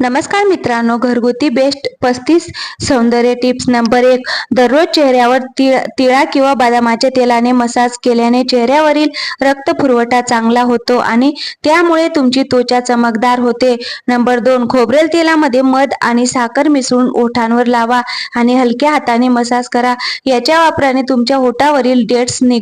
नमस्कार मित्रांनो घरगुती बेस्ट पस्तीस सौंदर्य टिप्स नंबर एक. दररोज चेहऱ्यावर तिळ तिळा किंवा बदामाच्या तेलाने मसाज केल्याने चेहऱ्यावरील रक्त पुरवठा चांगला होतो आणि त्यामुळे तुमची त्वचा चमकदार होते. नंबर दोन खोबरेल तेलामध्ये मध आणि साखर मिसळून ओठांवर लावा आणि हलक्या हाताने मसाज करा. याच्या वापराने तुमच्या ओठावरील डेट्स नि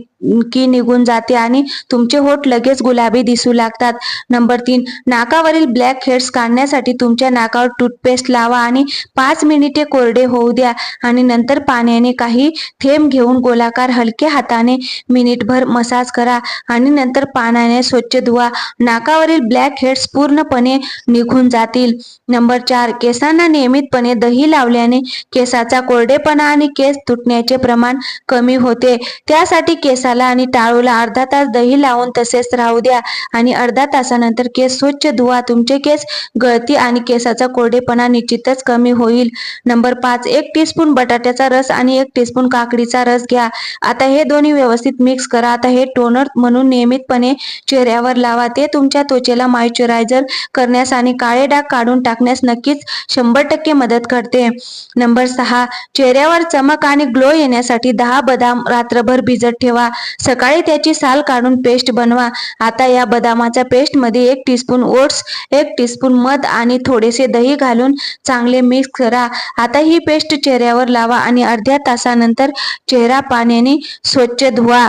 की निघून जाते आणि तुमचे होठ लगेच गुलाबी दिसू लागतात. नंबर तीन नाकावरील ब्लॅक हेड्स काढण्यासाठी तुमच्या नाकावर टूथपेस्ट लावा आणि पाच मिनिटे कोरडे होऊ द्या. आणि नंतर पाण्याने काही थेंब घेऊन गोलाकार हलक्या हाताने मिनिटभर मसाज करा आणि नंतर पाण्याने स्वच्छ धुवा. नाकावरील ब्लॅक हेड्स पूर्णपणे निघून जातील. नंबर चार केसांना नियमितपणे दही लावल्याने केसाचा कोरडेपणा आणि केस तुटण्याचे प्रमाण कमी होते. त्यासाठी केसाला आणि टाळूला अर्धा तास दही लावून तसेच राहू द्या. आणि अर्धा तासानंतर केस स्वच्छ धुवा. तुमचे केस गळती आणि केसाचा कोरडेपणा निश्चितच कमी होईल. नंबर पाच एक टीस्पून बटाट्याचा रस आणि एक टीस्पून काकडीचा रस घ्या. आता हे दोन्ही व्यवस्थित मिक्स करा. आता हे टोनर म्हणून नियमितपणे चेहऱ्यावर लावा. ते तुमच्या त्वचेला मॉइश्चरायझर करण्यास आणि काळे डाग काढून टाकण्यास नक्कीच शंभर टक्के मदत करते. नंबर सहा चेहऱ्यावर चमक आणि ग्लो येण्यासाठी दहा बदाम रात्रभर भिजत ठेवा. सकाळी त्याची साल काढून पेस्ट बनवा. आता या बदामाच्या पेस्टमध्ये एक टीस्पून ओट्स एक टीस्पून मध आणि थोडे थोडेसे दही घालून चांगले मिक्स करा. आता ही पेस्ट चेहऱ्यावर लावा आणि अर्ध्या तासानंतर चेहरा पाण्याने स्वच्छ धुवा.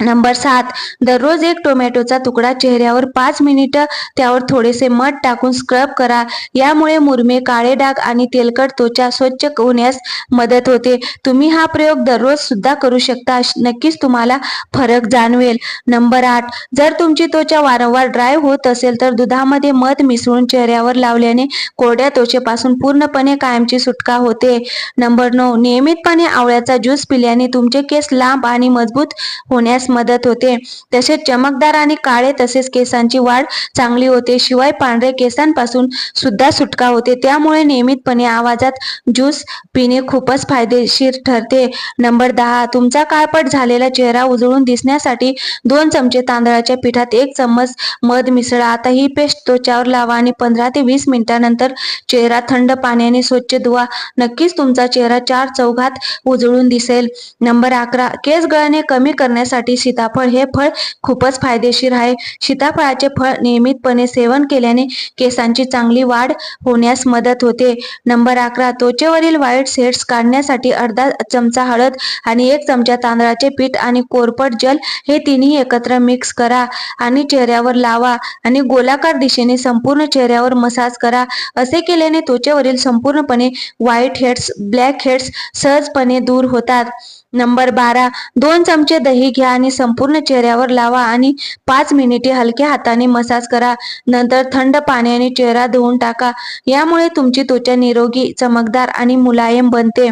नंबर सात दररोज एक टोमॅटोचा तुकडा चेहऱ्यावर पाच मिनिटं त्यावर थोडेसे मध टाकून स्क्रब करा. यामुळे मुरमे काळे डाग आणि तेलकट त्वचा स्वच्छ होण्यास मदत होते. तुम्ही हा प्रयोग दररोज सुद्धा करू शकता. नक्कीच तुम्हाला फरक जाणवेल. नंबर आठ जर तुमची त्वचा वारंवार ड्राय होत असेल तर दुधामध्ये मध मिसळून चेहऱ्यावर लावल्याने कोरड्या त्वचेपासून पूर्णपणे कायमची सुटका होते. नंबर नऊ नियमितपणे आवळ्याचा ज्यूस पिल्याने तुमचे केस लांब आणि मजबूत होण्यास मदत होते. तसेच चमकदार आणि काळे तसेच केसांची वाढ चांगली होते. शिवाय पांढरे केसांपासून सुद्धा सुटका होते. त्यामुळे नियमितपणे आवाजात ज्यूस पिणे खूपच फायदेशीर ठरते. नंबर दहा तुमचा काळपट झालेला चेहरा उजळून दिसण्यासाठी दोन चमचे तांदळाच्या पिठात एक चम्मच मध मिसळा. आता ही पेस्ट त्वचावर लावा आणि पंधरा ते वीस मिनिटानंतर चेहरा थंड पाण्याने स्वच्छ धुवा. नक्कीच तुमचा चेहरा चार चौघात उजळून दिसेल. नंबर अकरा केस गळणे कमी करण्यासाठी सीताफळ हे फळ खूपच फायदेशीर आहे. सीताफळाचे फळ नियमितपणे सेवन केल्याने केसांची चांगली वाढ होण्यास मदत होते. नंबर अकरा त्वचेवरील वाईट सेट्स काढण्यासाठी अर्धा चमचा हळद आणि एक चमचा तांदळाचे पीठ आणि कोरपट जल हे तिन्ही एकत्र मिक्स करा आणि चेहऱ्यावर लावा आणि गोलाकार दिशेने संपूर्ण चेहऱ्यावर मसाज करा. असे केल्याने त्वचेवरील संपूर्णपणे व्हाईट हेड्स ब्लॅक हेड्स सहजपणे दूर होतात. नंबर बारा दोन चमचे दही घ्या आणि संपूर्ण चेहऱ्यावर लावा आणि पाच मिनिटे हलक्या हाताने मसाज करा. नंतर थंड पाण्याने चेहरा धुवून टाका. यामुळे तुमची त्वचा निरोगी चमकदार आणि मुलायम बनते.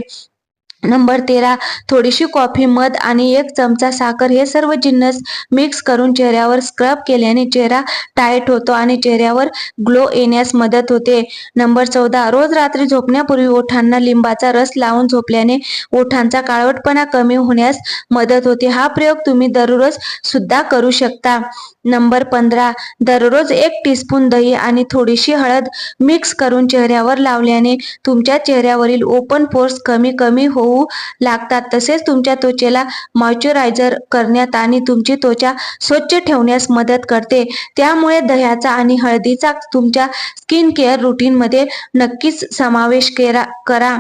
नंबर तेरा थोडीशी कॉफी मध आणि एक चमचा साखर हे सर्व जिन्नस मिक्स करून चेहऱ्यावर स्क्रब केल्याने चेहरा टाईट होतो आणि चेहऱ्यावर ग्लो येण्यास मदत होते. नंबर चौदा रोज रात्री झोपण्यापूर्वी ओठांना लिंबाचा रस लावून झोपल्याने ओठांचा काळवटपणा कमी होण्यास मदत होते. हा प्रयोग तुम्ही दररोज सुद्धा करू शकता. नंबर पंधरा दररोज एक टीस्पून दही आणि थोडीशी हळद मिक्स करून चेहऱ्यावर लावल्याने तुमच्या चेहऱ्यावरील ओपन पोर्स कमी कमी होऊ लागतात. तसेच तुमच्या त्वचेला मॉइश्चरायझर करण्यात आणि तुमची त्वचा स्वच्छ ठेवण्यास मदत करते. त्यामुळे दह्याचा आणि हळदीचा तुमच्या स्किन केअर रुटीनमध्ये नक्कीच समावेश करा.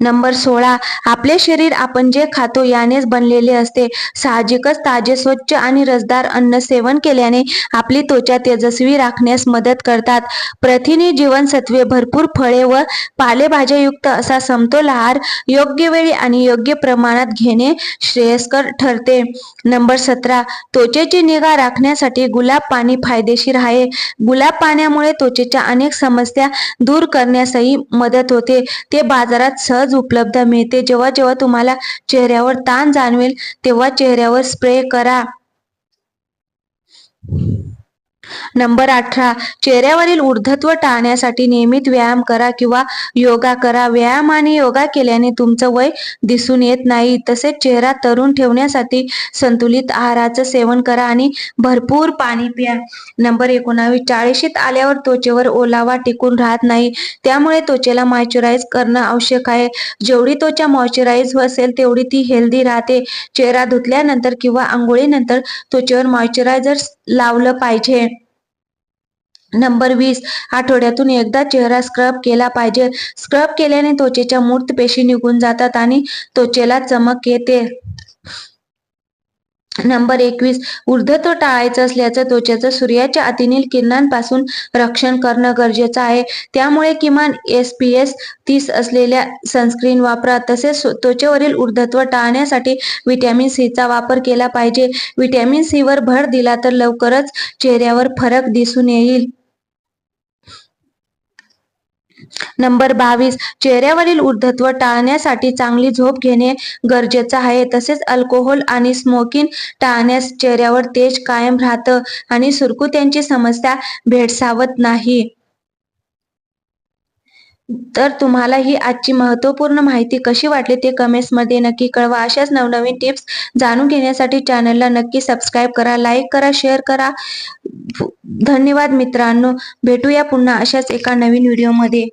नंबर सोळा. आपले शरीर आपण जे खातो यानेच बनलेले असते. साहजिकच ताजे स्वच्छ आणि रसदार अन्न सेवन केल्याने आपली त्वचा तेजस्वी राखण्यास मदत करतात. प्रथिने जीवनसत्वे भरपूर फळे व पालेभाज्यायुक्त असा समतोल आहार योग्य वेळी आणि योग्य प्रमाणात घेणे श्रेयस्कर ठरते. नंबर सतरा. त्वचेची निगा राखण्यासाठी गुलाब पाणी फायदेशीर आहे. गुलाब पाण्यामुळे त्वचेच्या अनेक समस्या दूर करण्यासही मदत होते. ते बाजारात सहज सहज उपलब्ध मिळते. जेव्हा जेव्हा तुम्हाला चेहऱ्यावर ताण जाणवेल तेव्हा चेहऱ्यावर स्प्रे करा. नंबर अठरा चेहऱ्यावरील ऊर्धत्व टाळण्यासाठी नियमित व्यायाम करा किंवा योगा करा. व्यायाम आणि योगा केल्याने तुमचं वय दिसून येत नाही. तसेच चेहरा तरुण ठेवण्यासाठी संतुलित आहाराचं सेवन करा आणि भरपूर पाणी प्या. नंबर एकोणावीस चाळीशीत आल्यावर त्वचेवर ओलावा टिकून राहत नाही. त्यामुळे त्वचेला मॉइश्चराईज करणं आवश्यक आहे. जेवढी त्वचा मॉइश्चराईज असेल तेवढी ती हेल्दी राहते. चेहरा धुतल्यानंतर किंवा आंघोळीनंतर त्वचेवर मॉइश्चरायझर लावलं पाहिजे. नंबर वीस. आठवड्यातून एकदा चेहरा स्क्रब केला पाहिजे. स्क्रब केल्याने त्वचेच्या मूर्त पेशी निघून जातात आणि त्वचेला चमक येते. नंबर एकवीस ऊर्धत्व टाळायचं असल्याचं त्वचेचं सूर्याच्या अतिनील किरणांपासून रक्षण करणं गरजेचं आहे. त्यामुळे किमान एस पी एस तीस असलेल्या सनस्क्रीन वापरा. तसेच त्वचेवरील ऊर्धत्व टाळण्यासाठी व्हिटॅमिन सीचा वापर केला पाहिजे. व्हिटॅमिन सी वर भर दिला तर लवकरच चेहऱ्यावर फरक दिसून येईल. नंबर बावीस चेहऱ्यावरील ऊर्धत्व टाळण्यासाठी चांगली झोप घेणे गरजेचं आहे. तसेच अल्कोहोल आणि स्मोकिंग टाळण्यास चेहऱ्यावर तेज कायम राहतं आणि सुरकुत्यांची समस्या भेडसावत नाही. तर तुम्हाला ही आजची महत्त्वपूर्ण माहिती कशी वाटली ते कमेंट्समध्ये नक्की कळवा. अशाच नवनवीन टिप्स जाणून घेण्यासाठी चॅनलला नक्की सबस्क्राईब करा लाईक करा शेअर करा. धन्यवाद मित्रांनो. भेटूया पुन्हा अशाच एका नवीन व्हिडिओमध्ये